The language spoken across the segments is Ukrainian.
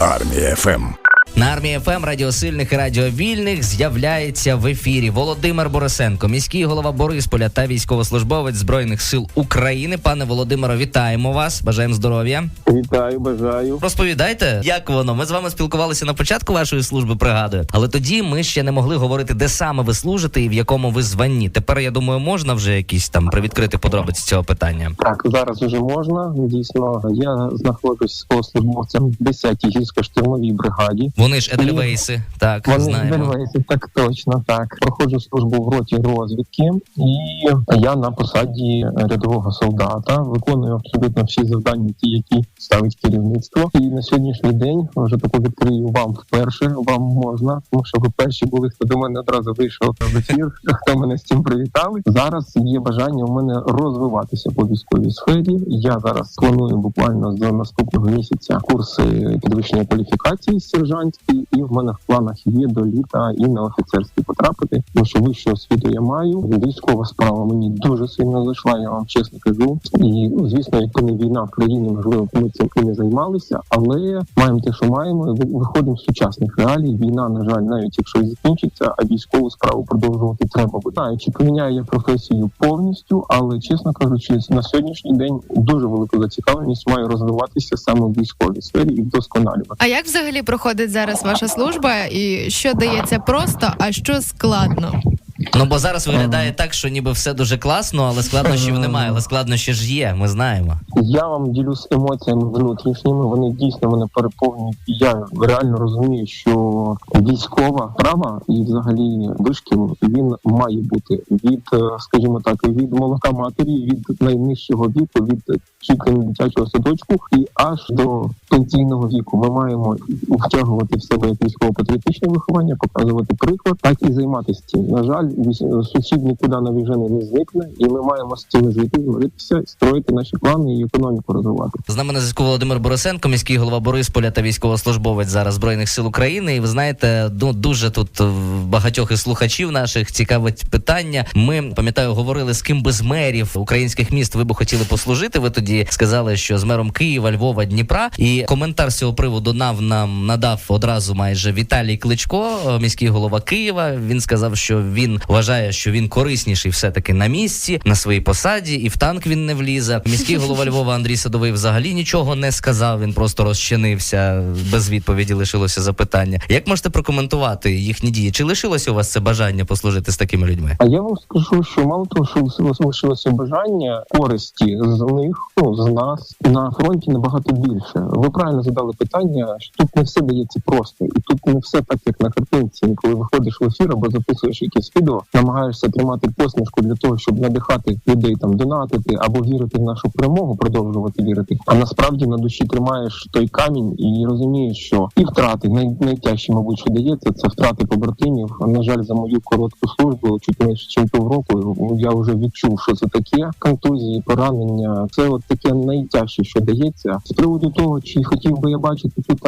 Армія ФМ. На армії ФМ радіосильних і радіовільних з'являється в ефірі Володимир Борисенко, міський голова Борисполя та військовослужбовець збройних сил України. Пане Володимиро, вітаємо вас! Бажаємо здоров'я. Вітаю, бажаю. Розповідайте, як воно? Ми з вами спілкувалися на початку вашої служби, пригадую, але тоді ми ще не могли говорити, де саме ви служите і в якому ви званні. Тепер я думаю, можна вже якісь там привідкрити подробиці цього питання. Так, зараз уже можна. Дійсно, я знаходжусь військовослужбовцем в 10-й гірсько-штурмовій бригаді. Вони ж Едельвейси, так Вони знаємо. Дельвейси, так точно так. Проходжу службу в роті розвідки, і я на посаді рядового солдата виконую абсолютно всі завдання, ті, які ставить керівництво. І на сьогоднішній день вже таку відкрию вам вперше. Вам можна, тому що ви перші були, хто до мене одразу вийшов в ефір. Хто мене з цим привітали? Зараз є бажання у мене розвиватися по військовій сфері. Я зараз планую буквально з наступного місяця курси підвищення кваліфікації сержантські, і в мене в планах є до літа і на офіцерські потрапити. Тому що вищу освіту я маю. Військова справа мені дуже сильно зайшла. Я вам чесно кажу. І ну, звісно, якби не війна в країні, можливо, ми цим і не займалися, але маємо те, що маємо. ви- Виходимо з сучасних реалій. Війна, на жаль, навіть якщо закінчиться, а військову справу продовжувати треба буде. Знаю, чи поміняю я професію повністю, але чесно кажучи, на сьогоднішній день дуже велику зацікавленість маю розвиватися саме в військовій сфері і вдосконалювати. А як взагалі проходить зараз ваша служба, і що дається просто, а що складно? Ну бо зараз виглядає так, що ніби все дуже класно, але складнощів немає. Але складнощі ж є. Ми знаємо. Я вам ділюсь емоціями внутрішніми. Вони дійсно мене переповнюють. Я реально розумію, що військова справа і взагалі вишкіл він має бути від, е, скажімо так, від молока матері, від найнижчого віку, від читання дитячого садочку і аж до пенсійного віку. Ми маємо втягувати в себе як військово-патріотичне виховання, показувати приклад, так і займатися цим. На жаль, сусід нікуди навіжений не зникне, і ми маємо з цим жити, змиритися, строїти наші плани і економіку розвивати. З нами на зв'язку Володимир Борисенко, міський голова Борисполя та військовослужбовець зараз збройних сил України. І ви знаєте, ну дуже тут багатьох із слухачів наших цікавить питання. Ми пам'ятаю, говорили з ким би з мерів українських міст ви би хотіли послужити. Ви тоді сказали, що з мером Києва, Львова, Дніпра. І коментар з цього приводу нам нам надав одразу майже Віталій Кличко, міський голова Києва. Він сказав, що він вважає, що він корисніший все таки на місці, на своїй посаді, і в танк він не влізе. Міський голова Львова Андрій Садовий взагалі нічого не сказав. Він просто розчинився без відповіді. Лишилося запитання. Як можете прокоментувати їхні дії? Чи лишилося у вас це бажання послужити з такими людьми? А я вам скажу, що мало того, що лишилося бажання користі з них, ну з нас на фронті набагато більше. Ви правильно задали питання, що тут не все дається просто, і тут не все так, як на картинці. Коли виходиш в ефір або записуєш якесь відео, намагаєшся тримати посмішку для того, щоб надихати людей там донатити або вірити в нашу перемогу, продовжувати вірити. А насправді на душі тримаєш той камінь і розумієш, що і втрати най, найтяжче, мабуть, що дається, це втрати побратимів. На жаль, за мою коротку службу, чуть менше ніж півроку, я вже відчув, що це таке. Контузії, поранення. Це от таке найтяжче, що дається. З приводу того, чи хотів би я бачити тут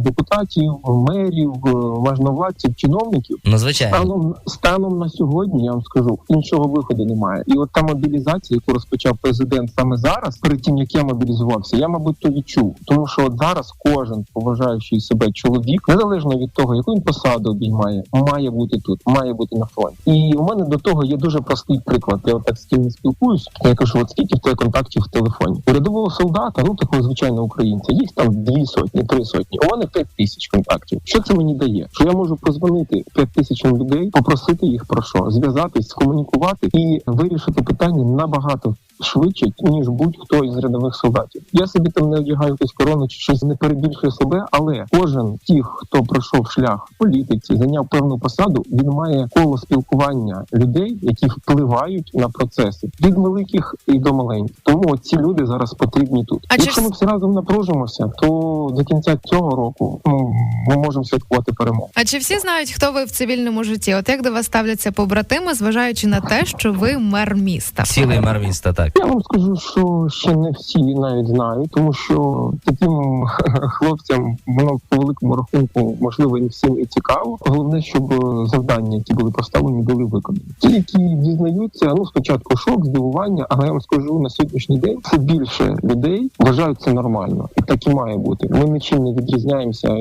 депутатів, мерів, е, можновладців, чиновників. Ну звичайно. Станом станом на сьогодні я вам скажу, іншого виходу немає. І от та мобілізація, яку розпочав президент саме зараз, перед тим як я мобілізувався, я мабуть то відчув, тому що от зараз кожен поважаючий себе чоловік, незалежно від того, яку він посаду обіймає, має бути тут, має бути на фронті. І у мене до того є дуже простий приклад. Я отак з ким не спілкуюсь. Я кажу, от скільки в тебе контактів в телефоні? У рядового солдата, ну такого звичайного українця, їх там дві сотні, три сотні. У мене п'ять тисяч контактів. Що це мені дає? Що я можу позвонити п'ять тисячам людей, попросити їх про що, зв'язатись, скомунікувати і вирішити питання набагато швидше, ніж будь-хто із рядових солдатів. Я собі там не одягаю якусь корону чи щось не перебільшую себе, але кожен тих, хто пройшов шлях в політиці, зайняв певну посаду, він має коло спілкування людей, які впливають на процеси від великих і до маленьких. Тому ці люди зараз потрібні тут. А Якщо ми всі разом напружимося, то до кінця цього року ну, ми можемо святкувати перемогу. А чи всі знають, хто ви в цивільному житті? От як до вас ставляться побратими, зважаючи на те, що ви мер міста? Цілий мер міста, так. Так? Я вам скажу, що ще не всі навіть знають, тому що таким хлопцям воно по великому рахунку можливо не всім і цікаво. Головне, щоб завдання, які були поставлені, були виконані. Ті, які дізнаються, ну спочатку шок, здивування, але я вам скажу на сьогоднішній день все більше людей вважають це нормально, і так і має бути. Ми нічим не відрізняємося е,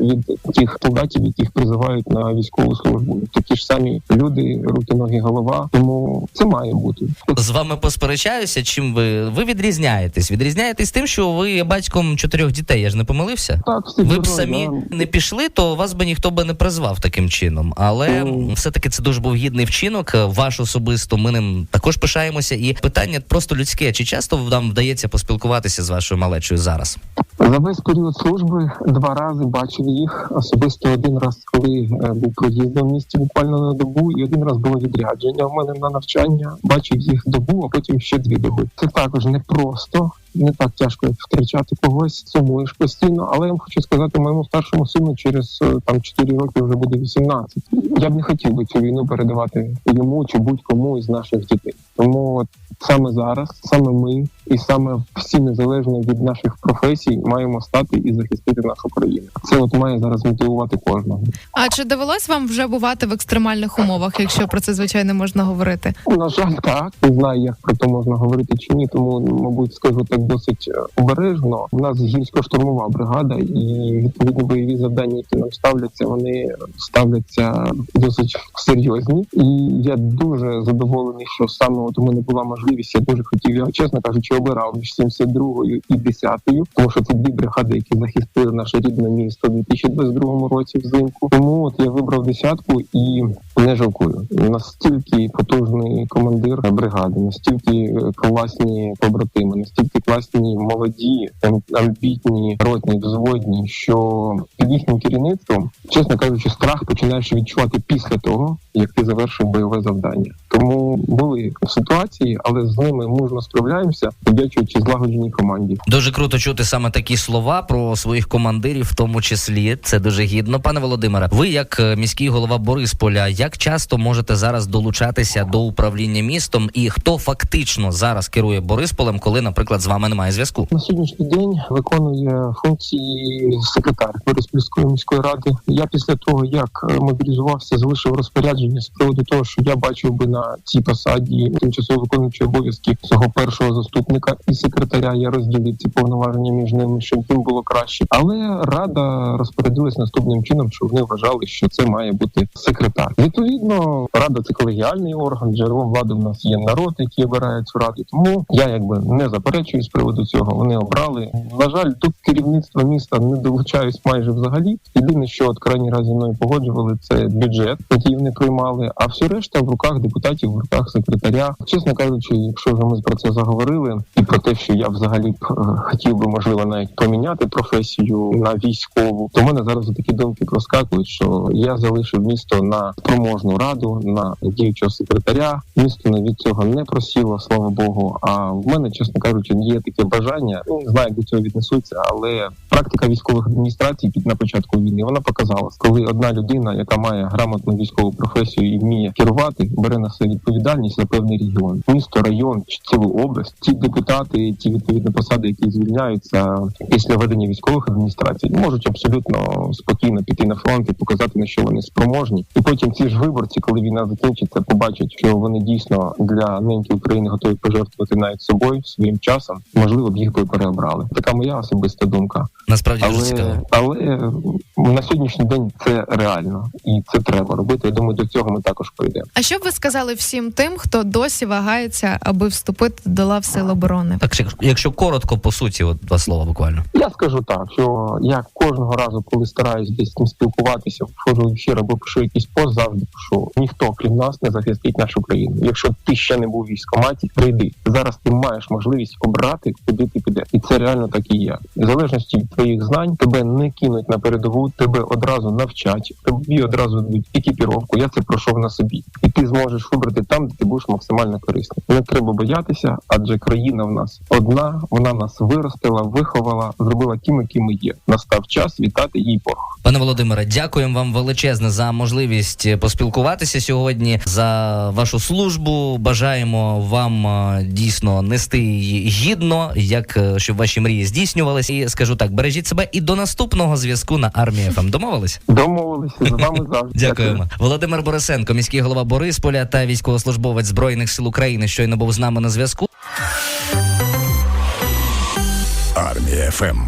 від тих солдатів, яких призивають на військову службу. Такі ж самі люди, руки, ноги, голова. Тому це має бути. З вами посперечаюся. Чим ви ви відрізняєтесь? Відрізняєтесь тим, що ви є батьком чотирьох дітей. Я ж не помилився. Так, всі Ви б герої, самі да. не пішли, то вас би ніхто би не призвав таким чином. Але Ну. все таки це дуже був гідний вчинок. Ваш особисто. Ми ним також пишаємося. І питання просто людське. Чи часто нам вдається поспілкуватися з вашою малечою зараз? За весь період служби два рази бачив їх. Особисто один раз, коли е, був проїздом в місті буквально на добу, і один раз було відрядження в мене на навчання. Бачив їх добу, а потім ще дві доби. Це також непросто. Не так тяжко як втрачати когось, сумуєш постійно. Але я вам хочу сказати, моєму старшому сину через е, там 4 роки вже буде 18. Я б не хотів би цю війну передавати йому чи будь-кому із наших дітей. Тому от саме зараз, саме ми, і саме всі незалежно від наших професій, маємо стати і захистити нашу країну. Це от має зараз мотивувати кожного. А чи довелось вам вже бувати в екстремальних умовах, якщо про це звичайно можна говорити? На жаль, так не знаю, як про це можна говорити чи ні. Тому мабуть скажу так досить е, обережно. У нас гірсько-штурмова бригада, і відповідні бойові завдання, які нам ставляться, вони ставляться досить серйозні. І я дуже задоволений, що саме от у мене була можливість. Я дуже хотів я чесно кажучи, обирав між 72-ю і 10-ю, тому що це дві бригади, які захистили наше рідне місто у 2022 році взимку. Тому от я вибрав десятку і не жалкую. Настільки потужний командир бригади, настільки е, класні побратими, настільки класні молоді, амбітні, ротні, взводні, що під їхнім керівництвом, чесно кажучи, страх починаєш відчувати після того, як ти завершив бойове завдання. Тому були ситуації, але з ними мужно справляємося, завдячуючи злагодженій команді. Дуже круто чути саме такі слова про своїх командирів, в тому числі. Це дуже гідно. Пане Володимире, ви як е, міський голова Борисполя, як часто можете зараз долучатися до управління містом, і хто фактично зараз керує Борисполем, коли, наприклад, з вами немає зв'язку? На сьогоднішній день виконує функції секретар Бориспільської міської ради. Я після того, як е, мобілізувався, залишив розпорядження з приводу того, що я бачив би на цій посаді тимчасово виконуючи обов'язки свого першого заступника і секретаря. Я розділив ці повноваження між ними, щоб їм було краще. Але рада розпорядилась наступним чином, що вони вважали, що це має бути секретар. Відповідно, рада це колегіальний орган. Джерелом влади в нас є народ, який обирає цю раду. Тому я якби не заперечую з приводу цього. Вони обрали. На жаль, тут керівництво міста не долучаюсь майже взагалі. Єдине, що от крайній раз зі мною погоджували, це бюджет, який вони приймали. А все решта в руках депутатів, руках секретаря. Чесно кажучи, якщо вже ми про це заговорили, і про те, що я взагалі б е, хотів би можливо навіть поміняти професію на військову, то в мене зараз такі думки проскакують, що я залишив місто на спроможну раду, на діючого секретаря. Місто навіть цього не просіло, слава Богу. А в мене, чесно кажучи, є таке бажання. Ну не знаю, як до цього віднесуться, але практика військових адміністрацій під на початку війни вона показала, коли одна людина, яка має грамотну військову професію і вміє керувати, бере на себе відповідальність за певний регіон, місто, район чи цілу область. Ті депутати, ті відповідні посади, які звільняються після ведення військових адміністрацій, можуть абсолютно спокійно піти на фронт і показати на що вони спроможні. І потім ці ж виборці, коли війна закінчиться, побачать, що вони дійсно для неньки України готові пожертвувати навіть собою своїм часом. Можливо, б їх би переобрали. Така моя особиста думка. Насправді. Але, але на сьогоднішній день це реально і це треба робити. Я думаю, до цього ми також прийдемо. А що б ви сказали всім тим, хто досі вагається, аби вступити до лав сил оборони? Так, якщо- якщо коротко, по суті, от два слова буквально. Я скажу так, що я кожного разу, коли стараюсь десь з ким спілкуватися, входжу в ефір або пишу якийсь пост, завжди пишу ніхто крім нас не захистить нашу країну. Якщо ти ще не був в військкоматі, прийди зараз. Ти маєш можливість обрати, куди ти підеш, і це реально так і є. В залежності від твоїх знань тебе не кинуть на передову, тебе одразу навчать, тобі одразу дадуть екіпіровку. Я це пройшов на собі, і ти зможеш вибрати там, де ти будеш максимально корисним. Не треба боятися, адже країна в нас одна, вона нас виростила, виховала, зробила тим, яким ми є. Настав час вітати їй Бог. Пане Володимире, дякуємо вам величезне за можливість поспілкуватися сьогодні за вашу службу. Бажаємо вам е, дійсно нести її гідно, як е, щоб ваші мрії здійснювались. І скажу так, бережіть себе і до наступного зв'язку на армії ФМ. Домовились? Домовилися з вами завжди. Дякуємо. Володимир Борисенко, міський голова Борисполя та військовослужбовець збройних сил України, щойно був з нами на зв'язку. Армія ФМ.